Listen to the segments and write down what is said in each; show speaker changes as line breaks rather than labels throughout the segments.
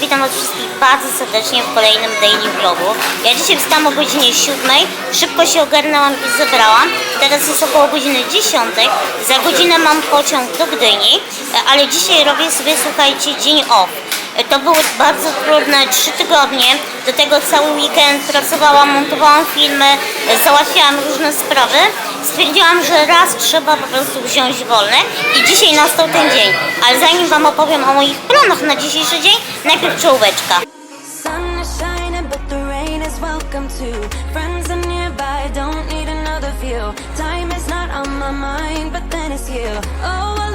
witam was wszystkich bardzo serdecznie w kolejnym daily vlogu. Ja dzisiaj wstałam o godzinie 7, szybko się ogarnęłam i zebrałam. Teraz jest około godziny 10, za godzinę mam pociąg do Gdyni, e, ale dzisiaj robię sobie, słuchajcie, dzień off. E, To były bardzo trudne trzy tygodnie, do tego cały weekend pracowałam, montowałam filmy, e, załatwiałam różne sprawy. Stwierdziłam, że raz trzeba po prostu wziąć wolne i dzisiaj nastał ten dzień. Ale zanim Wam opowiem o moich planach na dzisiejszy dzień, najpierw czołóweczka.
Time is not on my mind, but then it's you. Oh, I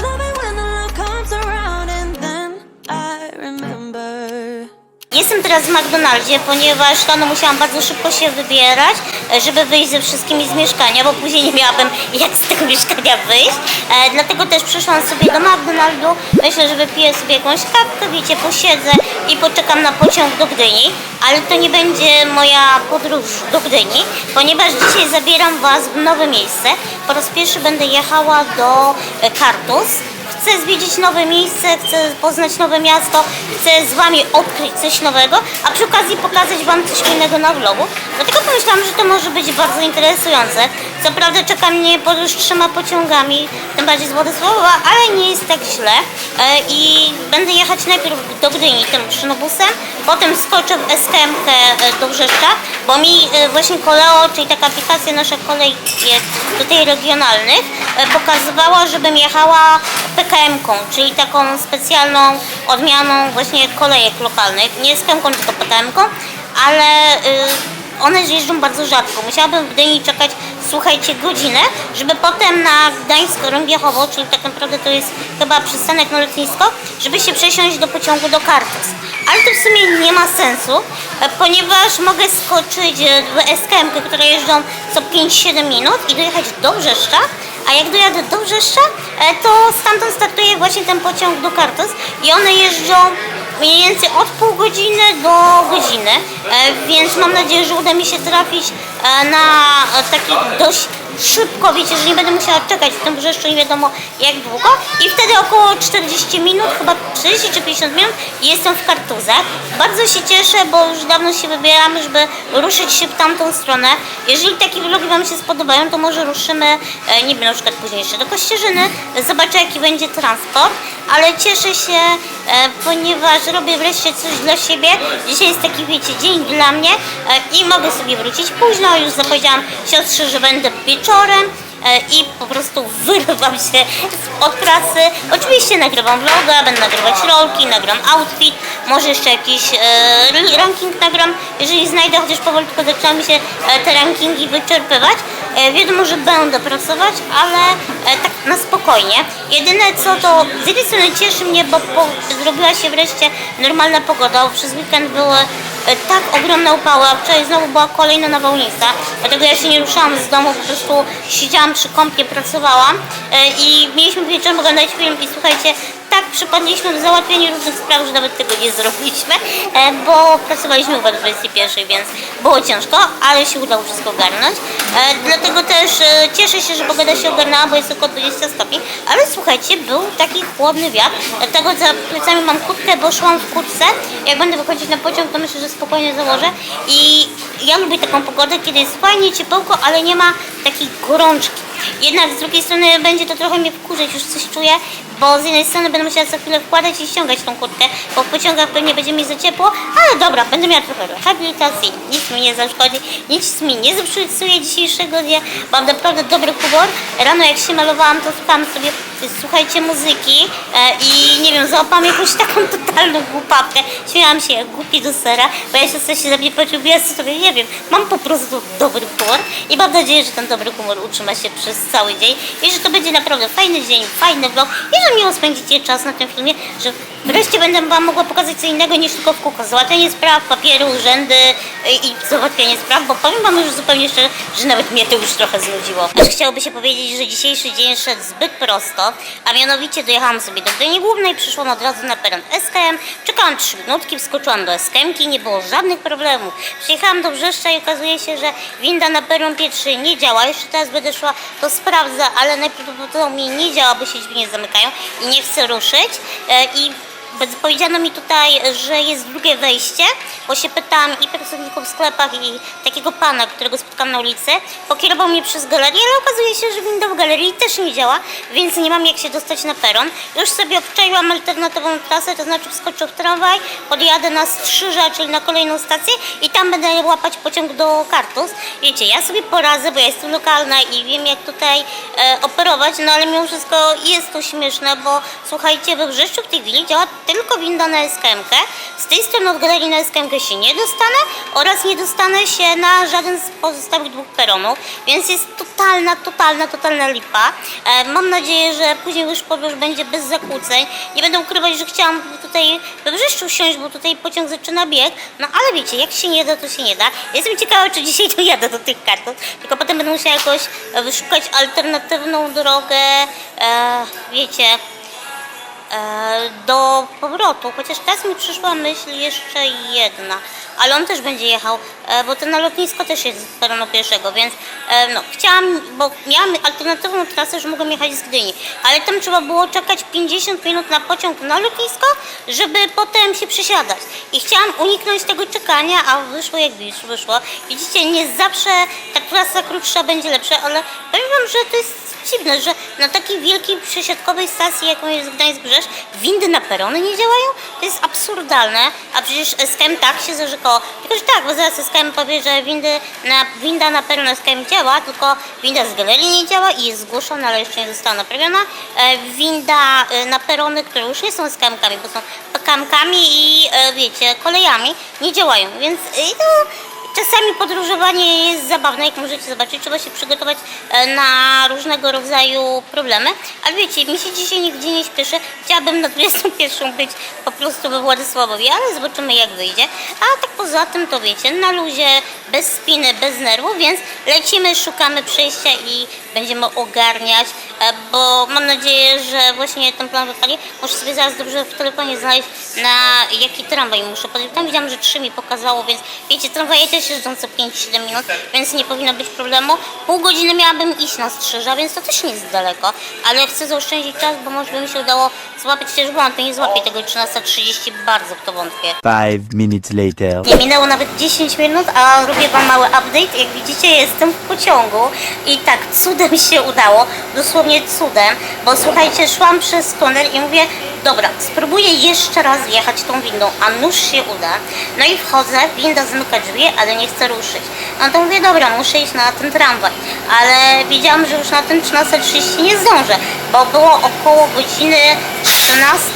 Jestem teraz w McDonaldzie, ponieważ rano musiałam bardzo szybko się wybierać, e, żeby wyjść ze wszystkimi z mieszkania, bo później nie miałabym jak z tego mieszkania wyjść. E, dlatego też przyszłam sobie do McDonaldu. Myślę, że wypiję sobie jakąś kawkę, wiecie, posiedzę i poczekam na pociąg do Gdyni. Ale to nie będzie moja podróż do Gdyni, ponieważ dzisiaj zabieram Was w nowe miejsce. Po raz pierwszy będę jechała do e, Kartus. Chcę zwiedzić nowe miejsce, chcę poznać nowe miasto, chcę z Wami odkryć coś nowego, a przy okazji pokazać Wam coś innego na vlogu. Dlatego pomyślałam, że to może być bardzo interesujące. Co prawda czeka mnie podróż trzema pociągami, tym bardziej z Władysławowa, ale nie jest tak źle. E, I będę jechać najpierw do Gdyni tym szynobusem, potem skoczę w SKM do Brzeszcza, bo mi e, właśnie Koleo, czyli taka aplikacja nasza kolej jest tutaj regionalnych, e, pokazywała, żebym jechała PKM-ką, czyli taką specjalną odmianą właśnie kolejek lokalnych. Nie SKM-ką, tylko PKM-ką, ale y, one jeżdżą bardzo rzadko. Musiałabym w Gdyni czekać, słuchajcie, godzinę, żeby potem na Gdańsk-Rąbiechowo, czyli tak naprawdę to jest chyba przystanek na lotnisko, żeby się przesiąść do pociągu do Kartus. Ale to w sumie nie ma sensu, e, ponieważ mogę skoczyć e, w SKM, które jeżdżą co 5-7 minut i dojechać do Brzeszcza, a jak dojadę do Brzeszcza, e, to stamtąd startuje właśnie ten pociąg do Kartus i one jeżdżą mniej więcej od pół godziny do godziny, e, więc mam nadzieję, że uda mi się trafić e, na taki dość szybko, wiecie, że nie będę musiała czekać w tym Brzeszczu nie wiadomo jak długo i wtedy około 40 minut, chyba 30 czy 50 minut jestem w Kartuzach. Bardzo się cieszę, bo już dawno się wybieram, żeby ruszyć się w tamtą stronę. Jeżeli takie vlogi Wam się spodobają, to może ruszymy, e, nie wiem, na przykład później jeszcze do Kościerzyny, zobaczę jaki będzie transport, ale cieszę się, e, ponieważ robię wreszcie coś dla siebie. Dzisiaj jest taki, wiecie, dzień dla mnie e, i mogę sobie wrócić późno. Już zapowiedziałam siostrze, że będę wieczorem e, i po prostu wyrywam się od pracy. Oczywiście nagrywam vloga, będę nagrywać rolki, nagram outfit, może jeszcze jakiś e, ranking nagram, jeżeli znajdę, chociaż powolutku zaczynają mi się e, te rankingi wyczerpywać. E, wiadomo, że będę pracować, ale e, tak na spokojnie. Jedyne co to z jednej strony cieszy mnie, bo po, zrobiła się wreszcie normalna pogoda, bo przez weekend były e, tak ogromne upały, a wczoraj znowu była kolejna nawałnica, dlatego ja się nie ruszałam z domu, po prostu siedziałam przy kąpie, pracowałam i mieliśmy wieczorem oglądać film i słuchajcie, tak przypadliśmy w załatwieniu różnych spraw, że nawet tego nie zrobiliśmy, e, bo pracowaliśmy do 21, więc było ciężko, ale się udało wszystko ogarnąć. E, Dlatego też e, cieszę się, że pogoda się ogarnęła, bo jest około 20 stopni, ale słuchajcie, był taki chłodny wiatr, dlatego za plecami mam kurtkę, bo szłam w kurtce. Jak będę wychodzić na pociąg, to myślę, że spokojnie założę i ja lubię taką pogodę, kiedy jest fajnie, ciepełko, ale nie ma takiej gorączki. Jednak z drugiej strony będzie to trochę mnie wkurzać, już coś czuję, bo z jednej strony będę musiała za chwilę wkładać i ściągać tą kurtkę, bo w pociągach pewnie będzie mi za ciepło, ale dobra, będę miała trochę rehabilitacji, nic mi nie zaszkodzi, nic mi nie zepsuje dzisiejszego dnia, mam naprawdę dobry humor. Rano jak się malowałam, to słuchałam sobie, słuchajcie, muzyki e, i nie wiem, załapałam jakąś taką totalną głupawkę, śmiałam się jak głupi do sera, bo ja się za mnie poczuła, sobie nie wiem, mam po prostu dobry humor i mam nadzieję, że ten dobry humor utrzyma się przez cały dzień i że to będzie naprawdę fajny dzień, fajny vlog i że miło spędzicie czas na tym filmie, że wreszcie będę Wam mogła pokazać co innego niż tylko w kółko. Załatwianie spraw, papieru, urzędy i załatwianie spraw, bo powiem Wam już zupełnie szczerze, że nawet mnie to już trochę znudziło. Aż chciałoby się powiedzieć, że dzisiejszy dzień szedł zbyt prosto, a mianowicie dojechałam sobie do Gdyni Głównej, przyszłam od razu na peron SKM, czekałam 3 minutki, wskoczyłam do SKM-ki, nie było żadnych problemów. Przyjechałam do Brzeszcza i okazuje się, że winda na peron pierwszy nie działa. Jeszcze teraz będę szła, to sprawdzę, ale najprawdopodobniej nie działa, bo się drzwi nie zamykają i nie chcę ruszyć. E, I Powiedziano mi tutaj, że jest drugie wejście, bo się pytałam i pracowników w sklepach i takiego pana, którego spotkałam na ulicy. Pokierował mnie przez galerię, ale okazuje się, że winda w galerii też nie działa, więc nie mam jak się dostać na peron. Już sobie obczaiłam alternatywną trasę, to znaczy wskoczę w tramwaj, podjadę na Strzyża, czyli na kolejną stację i tam będę łapać pociąg do Kartus. Wiecie, ja sobie poradzę, bo ja jestem lokalna i wiem jak tutaj e, operować, no ale mimo wszystko jest to śmieszne, bo słuchajcie, we Wrzeszczu w tej chwili działa tylko winda na skm Z tej strony od galerii na skm się nie dostanę oraz nie dostanę się na żaden z pozostałych dwóch peronów, więc jest totalna, totalna, totalna lipa. E, mam nadzieję, że później już podróż będzie bez zakłóceń. Nie będę ukrywać, że chciałam tutaj we Wrzeszczu wsiąść, bo tutaj pociąg zaczyna bieg, no ale wiecie, jak się nie da, to się nie da. Jestem ciekawa, czy dzisiaj dojadę do tych kartów, tylko potem będę musiała jakoś wyszukać alternatywną drogę, e, wiecie, do powrotu, chociaż teraz mi przyszła myśl jeszcze jedna, ale on też będzie jechał, e, bo to na lotnisko też jest z peronu pierwszego, więc e, no, chciałam, bo miałam alternatywną trasę, że mogłam jechać z Gdyni, ale tam trzeba było czekać 50 minut na pociąg na lotnisko, żeby potem się przesiadać. I chciałam uniknąć tego czekania, a wyszło jak wyszło. Widzicie, nie zawsze ta trasa krótsza będzie lepsza, ale powiem wam, że to jest dziwne, że na takiej wielkiej przesiadkowej stacji, jaką jest Gdańsk Brzeż, windy na perony nie działają? To jest absurdalne, a przecież SKM tak się zarzekało. Tylko, że tak, bo zaraz SKM powie, że windy na, winda na peron SKM działa, tylko winda z galerii nie działa i jest zgłoszona, ale jeszcze nie została naprawiona. E, winda e, na perony, które już nie są SKM-kami, bo są PKM-kami i e, wiecie, kolejami, nie działają, więc e, Czasami podróżowanie jest zabawne, jak możecie zobaczyć. Trzeba się przygotować e, na różnego rodzaju problemy. Ale wiecie, mi się dzisiaj nigdzie nie śpieszy. Chciałabym na 21 być po prostu we Władysławowie, ale zobaczymy jak wyjdzie. A tak poza tym to wiecie, na luzie, bez spiny, bez nerwów, więc lecimy, szukamy przejścia i będziemy ogarniać, e, bo mam nadzieję, że właśnie ten plan wypali. Muszę sobie zaraz dobrze w telefonie znaleźć, na jaki tramwaj muszę podjechać. Tam widziałam, że 3 mi pokazało, więc wiecie, tramwaje też jeżdżą co 5-7 minut, więc nie powinno być problemu. Pół godziny miałabym iść na Strzyża, więc to też nie jest daleko, ale chcę zaoszczędzić czas, bo może by mi się udało złapać też błąd, to nie złapię tego 13.30, bardzo w to wątpię.
Five minutes later.
Nie minęło nawet 10 minut, a robię Wam mały update. Jak widzicie, jestem w pociągu i tak cudem się udało, dosłownie cudem, bo słuchajcie, szłam przez tunel i mówię, dobra, spróbuję jeszcze raz jechać tą windą, a nuż się uda. No i wchodzę, winda zamyka drzwi, ale nie chce ruszyć. No to mówię, dobra, muszę iść na ten tramwaj, ale wiedziałam, że już na ten 13.30 nie zdążę, bo było około godziny 14,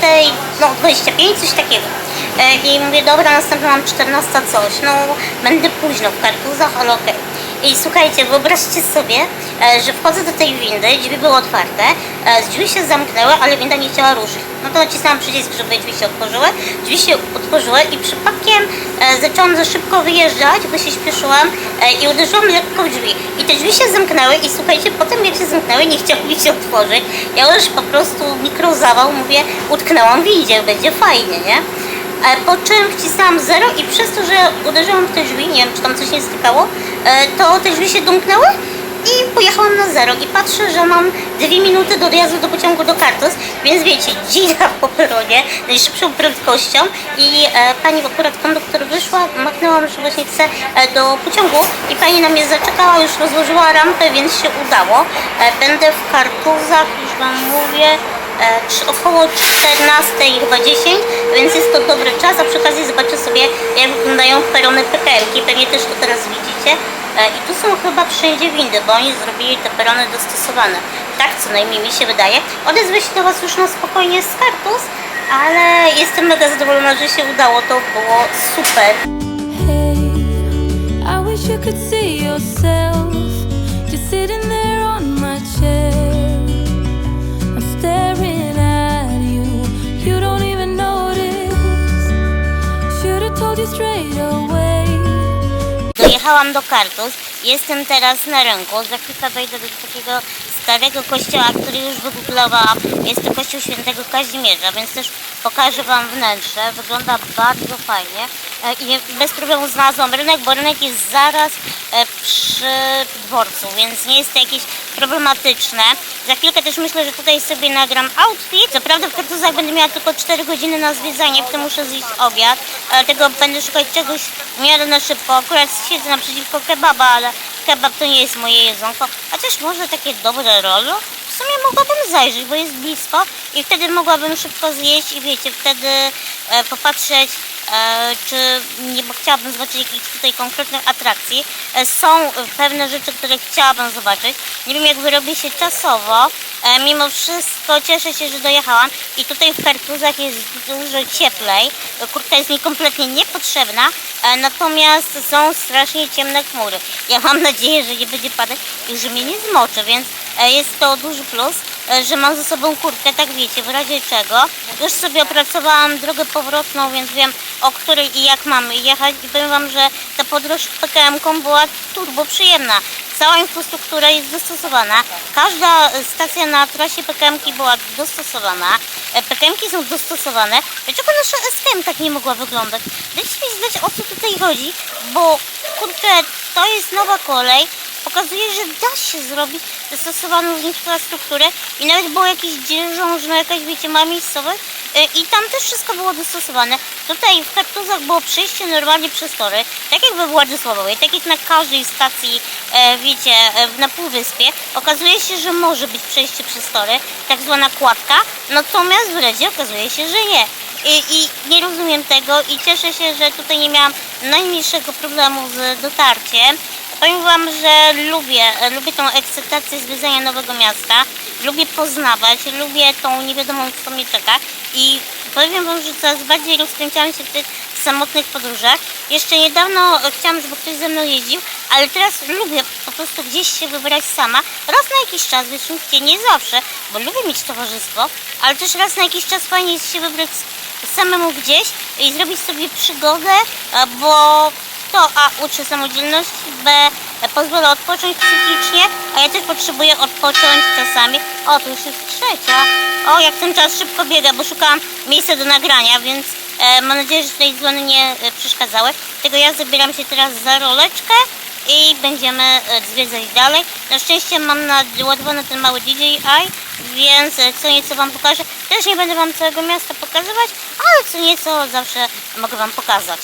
no 25, coś takiego. E, I mówię, dobra, następna mam 14 coś, no będę późno w kartuzach, ale okej. I słuchajcie, wyobraźcie sobie, e, że wchodzę do tej windy, drzwi były otwarte, e, drzwi się zamknęły, ale winda nie chciała ruszyć. No to nacisnęłam przycisk, żeby drzwi się otworzyły, drzwi się otworzyły i przypadkiem e, zaczęłam za szybko wyjeżdżać, bo się śpieszyłam i uderzyłam lekko w drzwi. I te drzwi się zamknęły i słuchajcie, potem jak się zamknęły, nie chciały mi się otworzyć. Ja już po prostu mikrozawał, mówię, utknęłam w windzie, będzie fajnie, nie? E, Po czym wcisnęłam 0 i przez to, że uderzyłam w te drzwi, nie wiem czy tam coś nie stykało, e, to te drzwi się domknęły i pojechałam na 0 i patrzę, że mam 2 minuty do dojazdu do pociągu do Kartus, więc wiecie, dzida po peronie najszybszą prędkością. I e, pani akurat konduktor wyszła, machnęłam, że właśnie chce e, do pociągu. I pani na mnie zaczekała, już rozłożyła rampę, więc się udało. E, będę w Kartuzach, już wam mówię, około 14 chyba 10, więc jest to dobry czas, a przy okazji zobaczę sobie jak wyglądają perony PKM-ki, pewnie też to teraz widzicie. E, I tu są chyba wszędzie windy, bo oni zrobili te perony dostosowane. Tak co najmniej mi się wydaje. Odezwę się do Was już na spokojnie z kartus, ale jestem mega zadowolona, że się udało, to było super.
Hey,
Dojechałam do Kartus, jestem teraz na rynku, za chwilkę wejdę do takiego starego kościoła, który już wygooglowałam. Jest to kościół świętego Kazimierza, więc też pokażę Wam wnętrze. Wygląda bardzo fajnie. e, i bez problemu znalazłam rynek, bo rynek jest zaraz e, przy dworcu, więc nie jest to jakieś problematyczne. Za chwilkę też myślę, że tutaj sobie nagram outfit. Co prawda w Kartuzach będę miała tylko 4 godziny na zwiedzanie, tym muszę zjeść obiad, dlatego będę szukać czegoś w miarę na szybko. Akurat siedzę naprzeciwko kebaba, ale kebab to nie jest moje jedzonko. Chociaż może takie dobre rolo? W sumie mogłabym zajrzeć, bo jest blisko i wtedy mogłabym szybko zjeść i wiecie, wtedy e, popatrzeć, czy nie, chciałabym zobaczyć jakichś tutaj konkretnych atrakcji. E, są pewne rzeczy, które chciałabym zobaczyć. Nie wiem, jak wyrobię się czasowo. E, mimo wszystko cieszę się, że dojechałam i tutaj w Kartuzach jest dużo cieplej. Kurtka jest mi kompletnie niepotrzebna, e, natomiast są strasznie ciemne chmury. Ja mam nadzieję, że nie będzie padać i że mnie nie zmoczy, więc e, jest to duży plus, e, że mam ze sobą kurtkę, tak wiecie, w razie czego. Już sobie opracowałam drogę powrotną, więc wiem o której i jak mam jechać i powiem Wam, że ta podróż PKM-ką była turbo przyjemna. Cała infrastruktura jest dostosowana. Każda e, stacja na trasie PKM-ki była dostosowana. E, PKM-ki są dostosowane. Dlaczego nasza SKM tak nie mogła wyglądać? Dajcie mi znać o co tutaj chodzi, bo kurczę, to jest nowa kolej. Pokazuje, że da się zrobić dostosowaną infrastrukturę i nawet było jakieś dzierżążne, jakaś wiecie, mała miejscowość e, i tam też wszystko było dostosowane. Tutaj w Kartuzach było przejście normalnie przez tory, tak jak we Władysławowej, tak jak na każdej stacji, e, wiecie, e, na Półwyspie. Okazuje się, że może być przejście przez tory, tak zwana kładka, natomiast w Redzie okazuje się, że nie. I, I nie rozumiem tego i cieszę się, że tutaj nie miałam najmniejszego problemu z dotarciem. Powiem Wam, że lubię, lubię tą ekscytację zwiedzania nowego miasta, lubię poznawać, lubię tą niewiadomą, co mnie czeka. I powiem Wam, że coraz bardziej rozkręciłam się w tych samotnych podróżach. Jeszcze niedawno chciałam, żeby ktoś ze mną jeździł, ale teraz lubię po prostu gdzieś się wybrać sama, raz na jakiś czas, mówicie, nie zawsze, bo lubię mieć towarzystwo, ale też raz na jakiś czas fajnie jest się wybrać samemu gdzieś i zrobić sobie przygodę, bo to A uczy samodzielności, B pozwala odpocząć psychicznie, a ja też potrzebuję odpocząć czasami. O, tu już jest trzecia. O, jak ten czas szybko biega, bo szukałam miejsca do nagrania, więc e, mam nadzieję, że tutaj dzwony nie e, przeszkadzały. Tego ja zabieram się teraz za roleczkę i będziemy e, zwiedzać dalej. Na szczęście mam naładowany ten mały DJI, więc e, co nieco Wam pokażę. Też nie będę Wam całego miasta pokazywać, ale co nieco zawsze mogę Wam pokazać.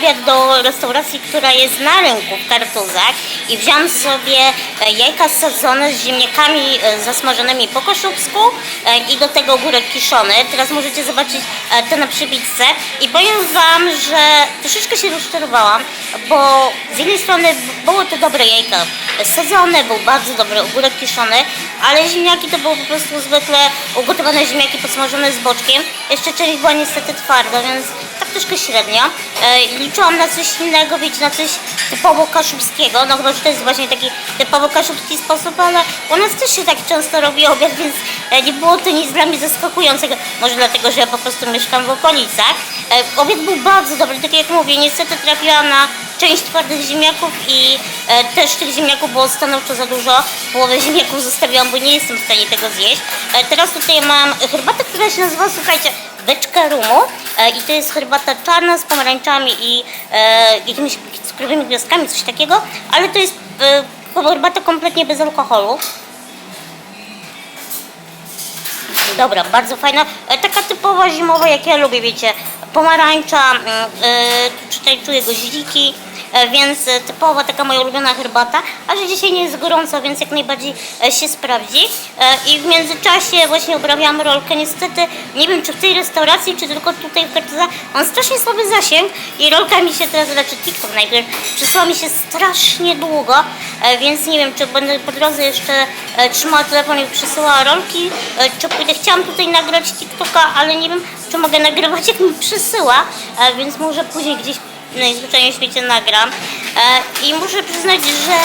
Obiad do restauracji, która jest na rynku w Kartuzach i wziąłam sobie e, jajka sadzone z ziemniakami e, zasmażonymi po koszubsku e, i do tego ogórek kiszony. Teraz możecie zobaczyć to na przybitce i powiem Wam, że troszeczkę się rozczarowałam, bo z jednej strony było to dobre jajka sadzone, był bardzo dobry ogórek kiszony, ale ziemniaki to było po prostu zwykle ugotowane ziemniaki podsmażone z boczkiem. Jeszcze część była niestety twarda, więc tak troszkę średnio. E, liczyłam na coś innego, wiecie, na coś typowo kaszubskiego, no chyba, że to jest właśnie taki typowo kaszubski sposób, ale u nas też się tak często robi obiad, więc e, nie było to nic dla mnie zaskakującego. Może dlatego, że ja po prostu mieszkam w okolicach. E, obiad był bardzo dobry, tak jak mówię, niestety trafiłam na część twardych ziemniaków i e, też tych ziemniaków było stanowczo za dużo. Połowę ziemniaków zostawiłam, bo nie jestem w stanie tego zjeść. E, teraz tutaj mam herbatę, która się nazywa, słuchajcie, beczka rumu i to jest herbata czarna z pomarańczami i jakimiś cukrowymi gwiazdkami, coś takiego, ale to jest herbata kompletnie bez alkoholu. Dobra, bardzo fajna. E, Taka typowa zimowa, jak ja lubię, wiecie. Pomarańcza, e, tutaj czuję goździki, więc e, typowa taka moja ulubiona herbata, a że dzisiaj nie jest gorąco, więc jak najbardziej e, się sprawdzi. E, I w międzyczasie właśnie obrabiałam rolkę. Niestety nie wiem, czy w tej restauracji, czy tylko tutaj w Kartuza, mam strasznie słaby zasięg i rolka mi się teraz, znaczy TikTok najpierw, przysłała mi się strasznie długo, e, więc nie wiem, czy będę po drodze jeszcze e, trzymała telefon i przysyłała rolki, e, czy pójdę, chciałam tutaj nagrać TikToka, ale nie wiem, czy mogę nagrywać, jak mi przysyła, e, więc może później gdzieś najzwyczajniej w świecie nagram. E, I muszę przyznać, że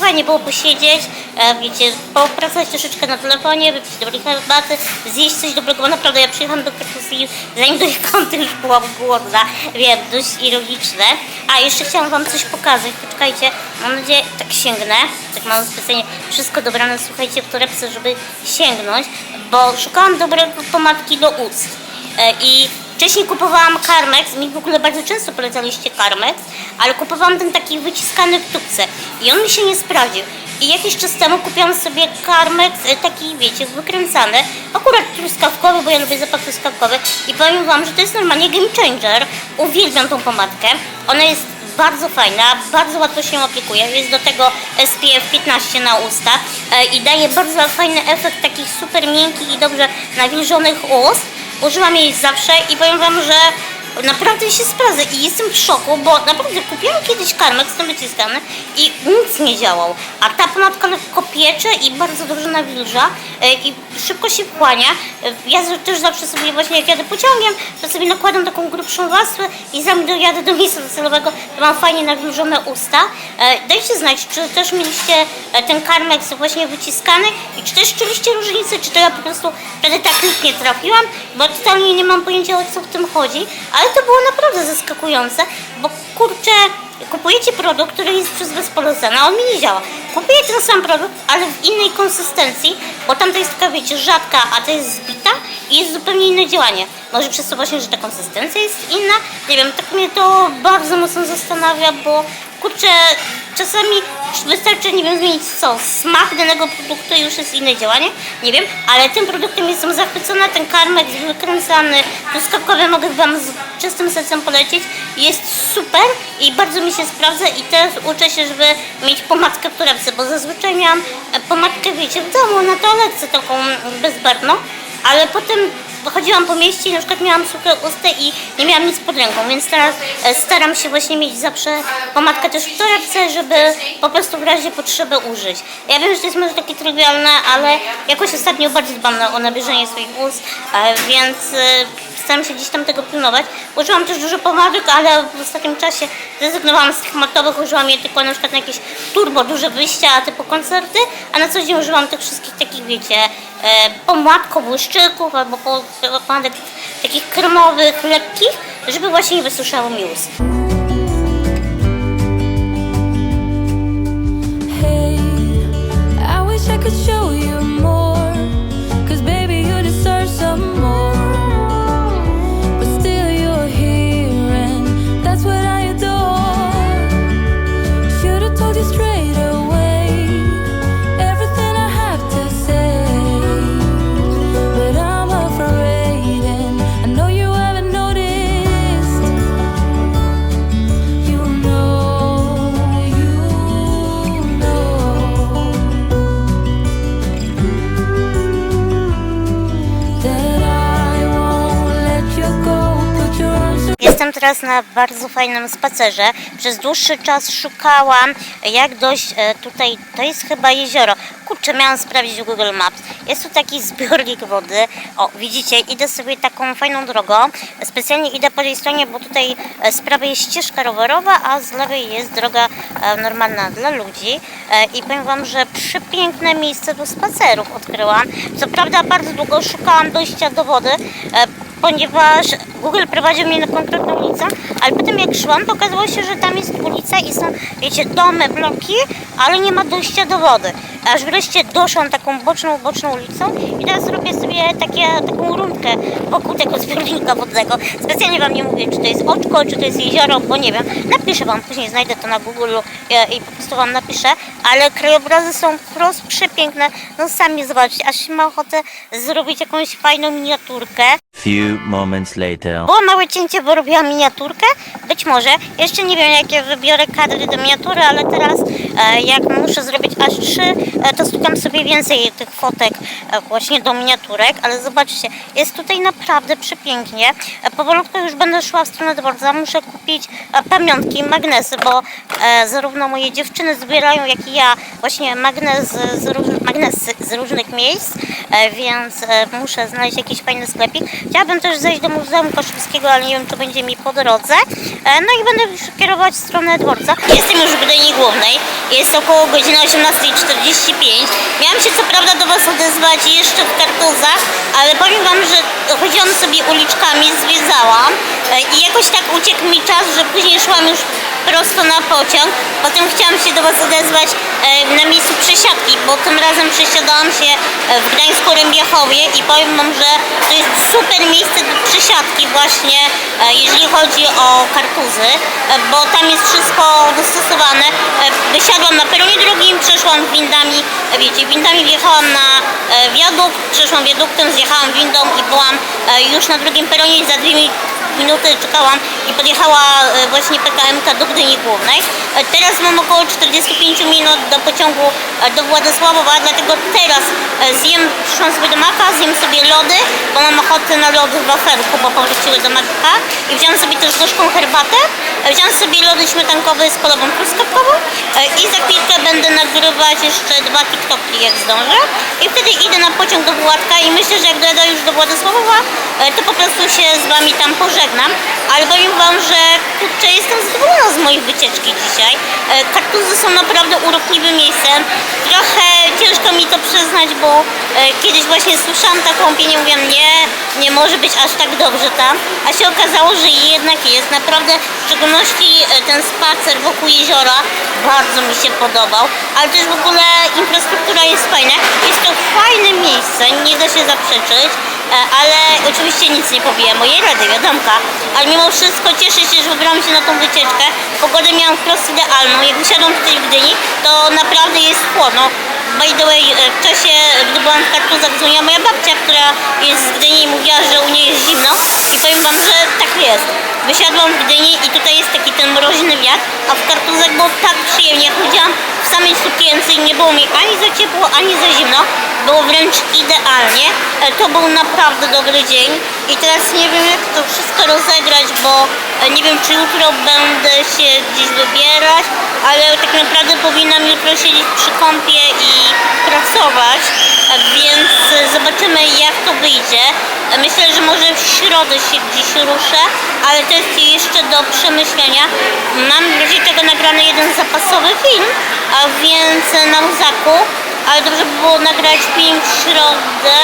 fajnie było posiedzieć, e, wiecie, popracować troszeczkę na telefonie, wypić dobrej herbaty, zjeść coś dobrego, bo naprawdę ja przyjechałam do Krakowa i zanim dojechałam, to już byłam głodna, wiem, dość ironiczne. A jeszcze chciałam wam coś pokazać, poczekajcie, mam nadzieję, tak sięgnę, tak mam specjalnie wszystko dobrane, słuchajcie, w torebce, żeby sięgnąć, bo szukałam dobrej pomadki do ust E, i Wcześniej kupowałam Carmex, mi w ogóle bardzo często polecaliście Carmex, ale kupowałam ten taki wyciskany w tubce i on mi się nie sprawdził. I jakiś czas temu kupiłam sobie Carmex, e, taki wiecie, wykręcany, akurat truskawkowy, bo ja lubię zapach truskawkowy i powiem wam, że to jest normalnie game changer. Uwielbiam tą pomadkę. Ona jest bardzo fajna, bardzo łatwo się aplikuje. Jest do tego SPF 15 na usta e, i daje bardzo fajny efekt takich super miękkich i dobrze nawilżonych ust. Używam jej zawsze i powiem wam, że naprawdę się sprawdza i jestem w szoku, bo naprawdę kupiłam kiedyś karmek z tym wyciskany i nic nie działał. A ta pomadka lekko piecze i bardzo dobrze nawilża e, i szybko się wchłania. E, Ja też zawsze sobie właśnie jak jadę pociągiem, to sobie nakładam taką grubszą warstwę i zanim dojadę do miejsca docelowego, to mam fajnie nawilżone usta. E, Dajcie znać, czy też mieliście e, ten karmek właśnie wyciskany i czy też czuliście różnicę, czy to ja po prostu wtedy tak nie trafiłam, bo totalnie nie mam pojęcia o co w tym chodzi, ale to było naprawdę zaskakujące, bo kurczę, kupujecie produkt, który jest przez was polecany, a on mi nie działa. Kupuję ten sam produkt, ale w innej konsystencji, bo tam to jest taka, wiecie, rzadka, a to jest zbita i jest zupełnie inne działanie. Może przez to właśnie, że ta konsystencja jest inna, nie wiem, tak mnie to bardzo mocno zastanawia, bo kurczę, czasami wystarczy, nie wiem, zmienić co, smak danego produktu już jest inne działanie, nie wiem, ale tym produktem jestem zachwycona, ten karmek wykręcany, truskawkowy mogę Wam z czystym sercem polecić, jest super i bardzo mi się sprawdza i teraz uczę się, żeby mieć pomadkę w torebce, bo zazwyczaj miałam e, pomadkę, wiecie, w domu, na toaletce taką bezbarwną, ale potem chodziłam po mieście i na przykład miałam suche usta i nie miałam nic pod ręką, więc teraz e, staram się właśnie mieć zawsze pomadkę też w torebce, żeby po prostu w razie potrzeby użyć. Ja wiem, że to jest może takie trywialne, ale jakoś ostatnio bardziej dbam o nabierzenie swoich ust, e, więc e, staram się gdzieś tam tego pilnować. Użyłam też dużo pomadek, ale w ostatnim czasie zrezygnowałam z tych matowych, użyłam je tylko na przykład na jakieś turbo duże wyjścia typu koncerty, a na co dzień używam tych wszystkich takich, wiecie, e, pomadków, błyszczyków albo po- pomadek takich kremowych, lekkich, żeby właśnie nie wysuszało mi ust. Teraz na bardzo fajnym spacerze. Przez dłuższy czas szukałam, jak dojść e, tutaj. To jest chyba jezioro. Kurczę, miałam sprawdzić Google Maps. Jest tu taki zbiornik wody. O, widzicie, idę sobie taką fajną drogą. Specjalnie idę po tej stronie, bo tutaj e, z prawej jest ścieżka rowerowa, a z lewej jest droga e, normalna dla ludzi. I powiem Wam, że przepiękne miejsce do spacerów odkryłam. Co prawda bardzo długo szukałam dojścia do wody, ponieważ Google prowadził mnie na konkretną ulicę, ale potem jak szłam, okazało się, że tam jest ulica i są, wiecie, domy, bloki, ale nie ma dojścia do wody. Aż wreszcie doszłam taką boczną, boczną ulicą i teraz robię sobie takie, taką rundkę wokół tego zbiornika wodnego. Specjalnie Wam nie mówię, czy to jest oczko, czy to jest jezioro, bo nie wiem. Napiszę Wam, później znajdę to na Google i, i po prostu Wam napiszę, ale krajobrazy są wprost przepiękne. No sami zobaczcie, aż się ma ochotę zrobić jakąś fajną miniaturkę.
Few moments later.
Było małe cięcie, bo robiłam miniaturkę. Być może. Jeszcze nie wiem, jakie wybiorę kadry do miniatury, ale teraz e, jak muszę zrobić aż trzy, e, to stukam sobie więcej tych fotek e, właśnie do miniaturek. Ale zobaczcie, jest tutaj naprawdę przepięknie. E, powolutku już będę szła w stronę dworca. Muszę kupić e, pamiątki, magnesy, bo zarówno moje dziewczyny zbierają, jak i ja właśnie magnes z, róż, magnesy z różnych miejsc, więc muszę znaleźć jakiś fajny sklepik. Chciałabym też zejść do Muzeum Kaszubskiego, ale nie wiem, czy będzie mi po drodze. No i będę już kierować w stronę dworca. Jestem już w Gdyni Głównej. Jest około godziny 18.45. Miałam się co prawda do Was odezwać jeszcze w Kartuzach, ale powiem Wam, że chodziłam sobie uliczkami, zwiedzałam e, i jakoś tak uciekł mi czas, że później szłam już prosto na pociąg. Potem chciałam się do Was odezwać e, na miejscu przesiadki, bo tym razem przesiadałam się e, w Gdańsku-Rębiechowie i powiem Wam, że to jest super miejsce do przesiadki właśnie, jeżeli chodzi o kartuzy, bo tam jest wszystko dostosowane. Wysiadłam na peronie drugim, przeszłam windami, e, wiecie, windami wjechałam na e, wiadukt, przeszłam wiaduktem, zjechałam windą i byłam e, już na drugim peronie i za dwie mi- minuty czekałam i podjechała e, właśnie PKMK do Gdyni Głównej. E, Teraz mam około 45 minut do pociągu e, do Władysławowa, dlatego teraz zjem, przyszłam sobie do Maka, zjem sobie lody, bo mam ochotę na lody w wafelku, bo powróciły do Maka. I wziąłam sobie też gorzką herbatę, wziąłam sobie lody śmietankowe z kolową truskawkową i za chwilkę będę nagrywać jeszcze dwa TikToki jak zdążę. I wtedy idę na pociąg do Władka i myślę, że jak dojadę już do Władysławowa, to po prostu się z Wami tam pożegnam, ale powiem Wam, że kurczę, jestem zadowolona z mojej wycieczki dzisiaj. E, Kartuzy są naprawdę urokliwym miejscem. Trochę ciężko mi to przyznać, bo e, kiedyś właśnie słyszałam taką opinię, mówiłam nie, nie może być aż tak dobrze tam, a się okazało, że jednak jest. Naprawdę, w szczególności e, ten spacer wokół jeziora bardzo mi się podobał, ale też w ogóle infrastruktura jest fajna. Jest to fajne miejsce, nie da się zaprzeczyć. E, ale oczywiście nic nie pobija mojej rady, wiadomka. Ale mimo wszystko cieszę się, że wybrałam się na tą wycieczkę. Pogodę miałam wprost idealną. Jak wysiadłam tutaj w Gdyni, to naprawdę jest chłodno. By the way, e, w czasie, gdy byłam w Kartuzach, dzwoniła moja babcia, która jest z Gdyni i mówiła, że u niej jest zimno. I powiem Wam, że tak jest. Wysiadłam w Gdyni i tutaj jest taki ten mroźny wiatr, a w Kartuzach było tak przyjemnie. Ja chodziłam w samej sukience i nie było mi ani za ciepło, ani za zimno. Było wręcz idealnie. E, To był naprawdę dobry dzień i teraz nie wiem jak to wszystko rozegrać, bo e, nie wiem czy jutro będę się gdzieś wybierać, ale tak naprawdę powinnam jutro siedzieć przy kąpie i pracować, e, więc zobaczymy jak to wyjdzie. Myślę, że może w środę się gdzieś ruszę, ale jest jeszcze do przemyślenia. Mam w razie tego nagrany jeden zapasowy film, a więc e, na Luzaku, ale dobrze by było nagrać film w środę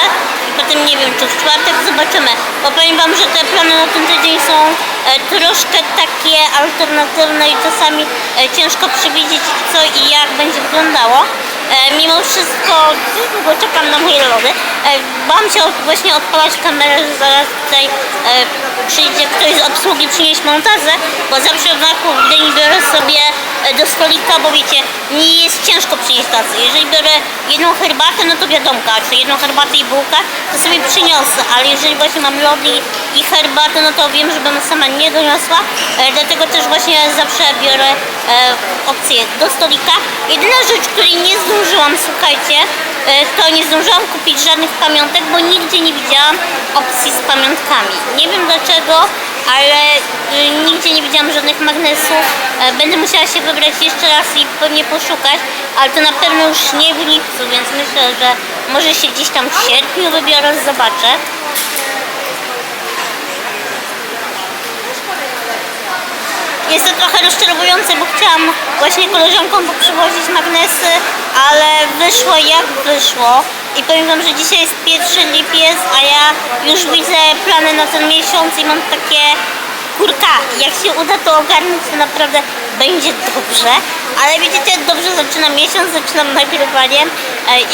i potem nie wiem, czy w czwartek zobaczymy. Bo powiem Wam, że te plany na ten tydzień są e, troszkę takie alternatywne i czasami e, ciężko przewidzieć co i jak będzie wyglądało. E, mimo wszystko długo czekam na moje lody. E, bałam się właśnie odpalać kamerę, że zaraz tutaj e, przyjdzie ktoś z obsługi przynieść montażę, bo zawsze w maku w Gdyni biorę sobie e, do stolika, bo wiecie, nie jest ciężko przynieść tacy. Jeżeli biorę jedną herbatę, no to wiadomka, czy jedną herbatę i bułkę, to sobie przyniosę, ale jeżeli właśnie mam lody i herbatę, no to wiem, że bym sama nie doniosła, dlatego też właśnie zawsze biorę opcję do stolika. Jedyna rzecz, której nie zdążyłam, słuchajcie, e, to nie zdążyłam kupić żadnych pamiątek, bo nigdzie nie widziałam opcji z pamiątkami. Nie wiem dlaczego, ale y, nigdzie nie widziałam żadnych magnesów. E, Będę musiała się wybrać jeszcze raz i pewnie poszukać, ale to na pewno już nie w lipcu, więc myślę, że może się gdzieś tam w sierpniu wybiorę, zobaczę. Jest to trochę rozczarowujące, bo chciałam właśnie koleżankom poprzywozić magnesy, ale wyszło jak wyszło. I powiem wam, że dzisiaj jest pierwszy lipiec, a ja już widzę plany na ten miesiąc i mam takie kurka. Jak się uda to ogarnąć, to naprawdę będzie dobrze, ale widzicie, dobrze zaczynam miesiąc, zaczynam nagrywanie e,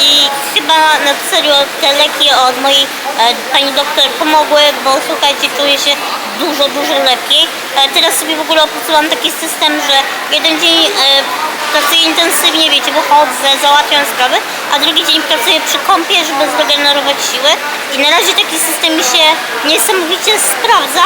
i chyba na serio te leki od mojej e, pani doktor pomogły, bo słuchajcie, czuję się dużo, dużo lepiej. E, Teraz sobie w ogóle opracowałam taki system, że jeden dzień pracuję intensywnie, wiecie, wychodzę, załatwiam sprawy, a drugi dzień pracuję przy kąpie, żeby zregenerować siły. I na razie taki system mi się niesamowicie sprawdza,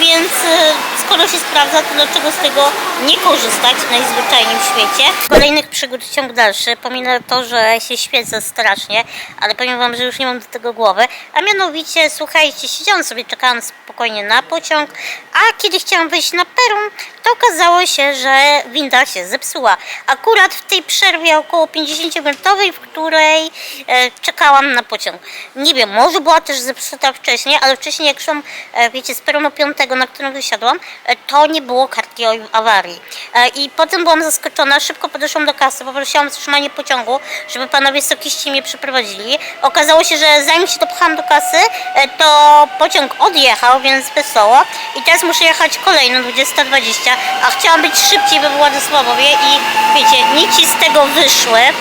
więc e, skoro się sprawdza, to dlaczego z tego nie korzystać najzwyczajniej w świecie? Kolejnych przygód ciąg dalszy, pomimo to, że się świecę strasznie, ale powiem wam, że już nie mam do tego głowy, a mianowicie, słuchajcie, siedziałam sobie, czekałam spokojnie na pociąg, a kiedy chciałam wyjść na peron, to okazało się, że winda się zepsuła. Akurat w tej przerwie około 50-minutowej, w której e, czekałam na pociąg. Nie wiem, może była też zepsuta wcześniej, ale wcześniej jak szłam, e, wiecie, z peronu 5, na którym wysiadłam, to nie było kartki awarii. E, I potem byłam zaskoczona, szybko podeszłam do kasy, poprosiłam o wstrzymanie pociągu, żeby panowie sokiści mnie przeprowadzili. Okazało się, że zanim się dopchałam do kasy, e, to pociąg odjechał, więc wesoło. I teraz muszę jechać kolejną, 20.20, a chciałam być szybciej we Władysławowie i wiecie, nici z tego wyszły, e,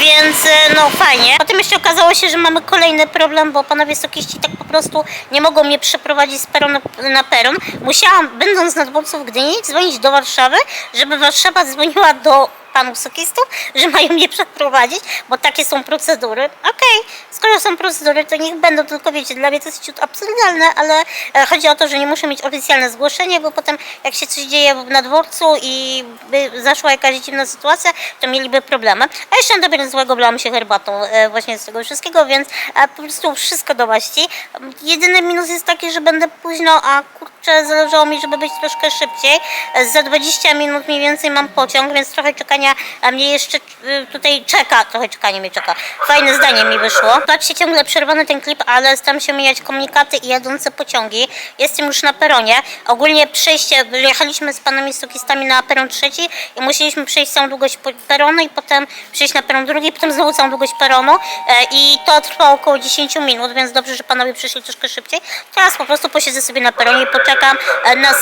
więc e, no fajnie. Potem jeszcze okazało się, że mamy kolejny problem, bo panowie sokiści tak po prostu nie mogą mnie przeprowadzić z peronu na peron. Musiałam, będąc na dworcu w Gdyni, dzwonić do Warszawy, żeby Warszawa dzwoniła do panów sokistów, że mają mnie przeprowadzić, bo takie są procedury. Okej, skoro są procedury, to niech będą, tylko wiecie, dla mnie to jest ciut absurdalne, ale e, chodzi o to, że nie muszę mieć oficjalne zgłoszenie, bo potem jak się coś dzieje na dworcu i by zaszła jakaś dziwna sytuacja, to mieliby problemy. A jeszcze dobre złego blałam się herbatą e, właśnie z tego wszystkiego, więc e, po prostu wszystko do maści. Jedyny minus jest taki, że będę późno, a kurczę, zależało mi, żeby być troszkę szybciej. Za 20 minut mniej więcej mam pociąg, więc trochę czekania a mnie jeszcze y, tutaj czeka, trochę czekanie mnie czeka. Fajne zdanie mi wyszło. Patrzcie, ciągle przerwany ten klip, ale staram się mijać komunikaty i jadące pociągi. Jestem już na peronie. Ogólnie przejście, jechaliśmy z panami sukistami na peron trzeci i musieliśmy przejść całą długość peronu i potem przejść na peron drugi, potem znowu całą długość peronu e, i to trwało około 10 minut, więc dobrze, że panowie przyszli troszkę szybciej. Teraz po prostu posiedzę sobie na peronie i poczekam e, na,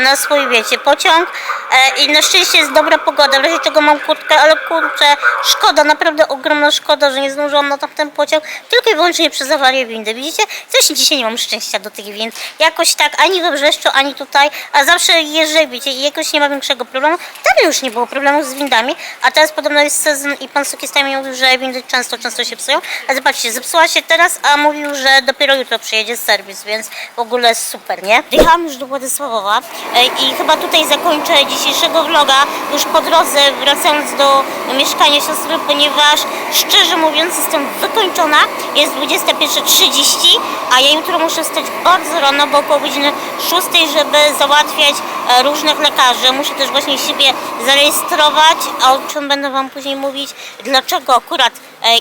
na swój, wiecie, pociąg e, i na szczęście jest dobra pogoda, w razie czego mam kurtkę, ale kurczę, szkoda, naprawdę ogromna szkoda, że nie zdążyłam na tamten pociąg, tylko i wyłącznie przez awarię windy, widzicie? Coś dzisiaj nie mam szczęścia do tych wind, jakoś tak, ani we Brzeszczu, ani tutaj, a zawsze jeżdżę, wiecie, jakoś nie ma większego problemu, tam już nie było problemu z windami, a teraz podobno jest sezon i pan Sukista mi mówił, że windy często, często się psują, a zobaczcie, zepsuła się teraz, a mówił, że dopiero jutro przyjedzie serwis, więc w ogóle super, nie? Jechałam już do Władysławowa e, i chyba tutaj zakończę dzisiejszego vloga już po drodze, wracając do mieszkania siostry, ponieważ szczerze mówiąc jestem wykończona, jest 21.30, a ja jutro muszę wstać bardzo rano, bo około godziny 6, żeby załatwiać e, różnych lekarzy. Muszę też właśnie siebie zarejestrować, o czym będę Wam później mówić, dlaczego akurat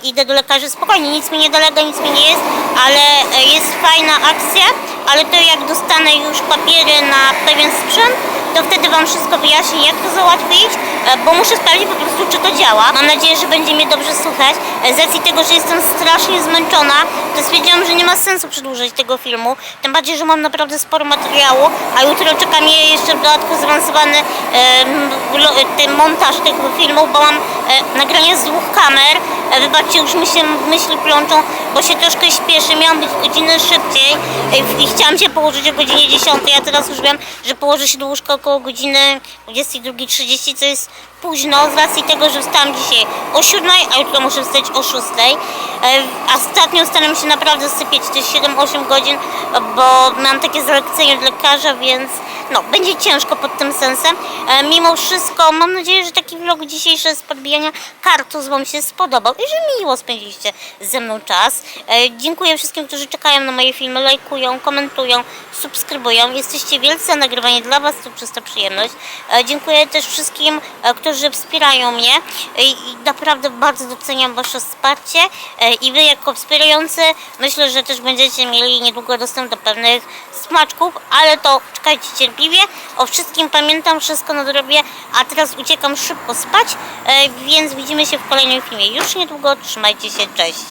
idę do lekarzy spokojnie, nic mi nie dolega, nic mi nie jest, ale e, jest fajna akcja, ale to jak dostanę już papiery na pewien sprzęt, to wtedy Wam wszystko wyjaśnię, jak to załatwić, e, bo muszę sprawdzić po prostu, czy to działa. Mam nadzieję, że będzie mnie dobrze słuchać. E, Z racji tego, że jestem strasznie zmęczona, to stwierdziłam, że nie ma sensu przedłużać tego filmu, tym bardziej, że mam naprawdę sporo materiału, a jutro czeka mnie jeszcze w dodatku zaawansowany montaż tego filmu, bo mam e, nagranie z dwóch kamer. Wybaczcie, już mi się myśli plączą, bo się troszkę śpieszy. Miałam być godzinę szybciej i chciałam się położyć o godzinie 10, a teraz już wiem, że położę się do łóżka około godziny 22.30, co jest późno z racji tego, że wstałam dzisiaj o 7, a jutro muszę wstać o 6. E, A ostatnio staram się naprawdę sypiać te 7-8 godzin, bo mam takie zalecenie od lekarza, więc no, będzie ciężko pod tym sensem. E, Mimo wszystko mam nadzieję, że taki vlog dzisiejszy z podbijania kartus Wam się spodobał i że miło spędziliście ze mną czas. E, Dziękuję wszystkim, którzy czekają na moje filmy, lajkują, komentują, subskrybują. Jesteście wielce nagrywani dla Was, to czysta przyjemność. E, Dziękuję też wszystkim, e, którzy wspierają mnie E, i naprawdę bardzo doceniam Wasze wsparcie i Wy jako wspierający myślę, że też będziecie mieli niedługo dostęp do pewnych smaczków, ale to czekajcie cierpliwie. O wszystkim pamiętam, wszystko nadrobię, a teraz uciekam szybko spać, więc widzimy się w kolejnym filmie już niedługo. Trzymajcie się, cześć!